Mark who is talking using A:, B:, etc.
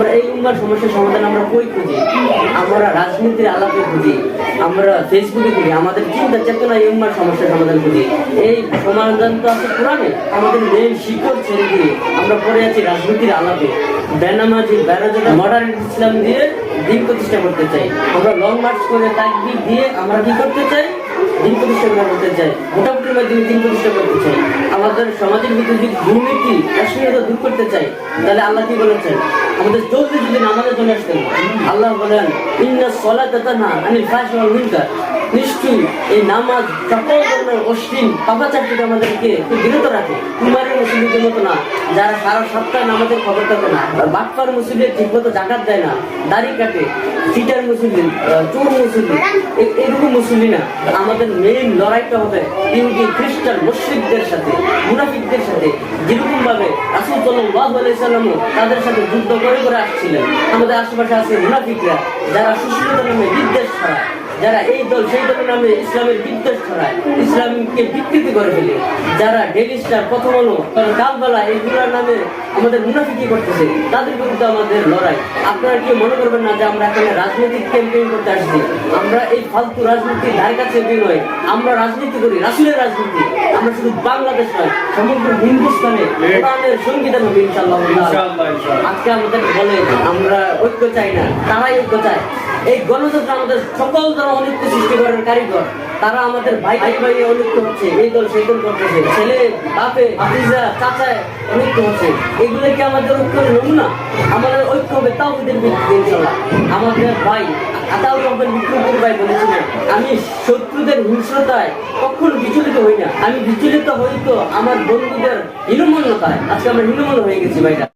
A: আমরা এই উম্মার সমস্যার সমাধান আমরা কই খুঁজি? আমরা রাজনীতির আলাপে খুঁজি, আমরা ফেসবুকে খুঁজি, আমাদের চিন্তা চেতনা এই উম্মার সমস্যার সমাধান খুঁজি। এই সমাধান তো আছে কোরআনে, আমাদের মেন শিকড় ছেড়ে দিয়ে আমরা পড়ে আছি রাজনীতির আলাপে। বেনামাজি বেড়াজাটা মডার্ন ইসলাম দিয়ে দিন প্রতিষ্ঠা করতে চাই। আমরা লং মার্চ করে তাকবির দিয়ে আমরা কি করতে চাই? দিন প্রতিষ্ঠা করতে চাই। মোটামুটির মাধ্যমে দিন প্রতিষ্ঠা করতে চাই। আমাদের সমাজের ভিতরে যদি দুর্নীতি, অশ্লীলতা দূর করতে চাই, তাহলে আল্লাহ কি বলেছেন? আমাদের চলতে যদি নামাজের জন্য আসতেন, আল্লাহ বলেন, ইন্না দাতা না আমি ফাঁস নিশ্চয়ই এই নামাজ সকল ধরনের অশ্লীল পাপাচারটিকে আমাদেরকে বিরত রাখে। না, যারা সারা নামাজের খবর থাকে না বাটপার মুসলিমের ঠিক মতো জাকাত দেয় না, দাড়ি কাটে সিটার মুসলিম চোর মুসলিম এরকম মুসলিম না। আমাদের মেইন লড়াইটা হবে খ্রিস্টান মুসলিমদের সাথে, মুনাফিকদের সাথে যেরকম ভাবে রাসুল আলাইহি তাদের সাথে যুদ্ধ করে করে আসছিলেন। আমাদের আশেপাশে আছে মুনাফিকরা, যারা সুশীলতা নামে বিদ্বেষ ছড়ায়। যারা এই দল সেই দলের নামে ইসলামের বিদ্বেষ ছড়ায় ইসলামকে বিকৃতি করে ফেলে যারা ডেলি স্টার প্রথম আলো কারণ কালবেলা এইগুলোর নামে আমাদের মুনাফিকি করতেছে তাদের বিরুদ্ধে আমাদের লড়াই। আপনারা কি মনে করবেন না যে আমরা এখানে রাজনৈতিক ক্যাম্পেইন করতে আসছি? আমরা এই ফালতু রাজনীতির ধারে কাছে বের নয়। আমরা রাজনীতি করি রাসুলের রাজনীতি। আমরা শুধু বাংলাদেশ নয় সমগ্র হিন্দুস্তানে কোরআনের সংবিধান হবে ইনশাআল্লাহ। আজকে আমাদের বলে আমরা ঐক্য চাই না তারাই ঐক্য চায়। এই গণতন্ত্র আমাদের সকল ধরনের অনৈক্য সৃষ্টি করার কারিগর। তারা আমাদের ভাই ভাই ভাই অনৈক্য হচ্ছে। এই দল, সেই দল করতেছে। ছেলে, বাপে, ভাতিজা, চাচায় অনৈক্য হচ্ছে। এগুলো কি আমাদের ঐক্যের নমুনা? আমাদের ঐক্য হবে তাও ওদের আমাদের ভাই আতাউর রহমান বিক্রমপুর ভাই বলেছিলেন, আমি শত্রুদের হিংস্রতায় কখনো বিচলিত হই না। আমি বিচলিত হই তো আমার বন্ধুদের হীনমন্যতায়। আজকে আমরা হীনমন্য হয়ে গেছি ভাইটা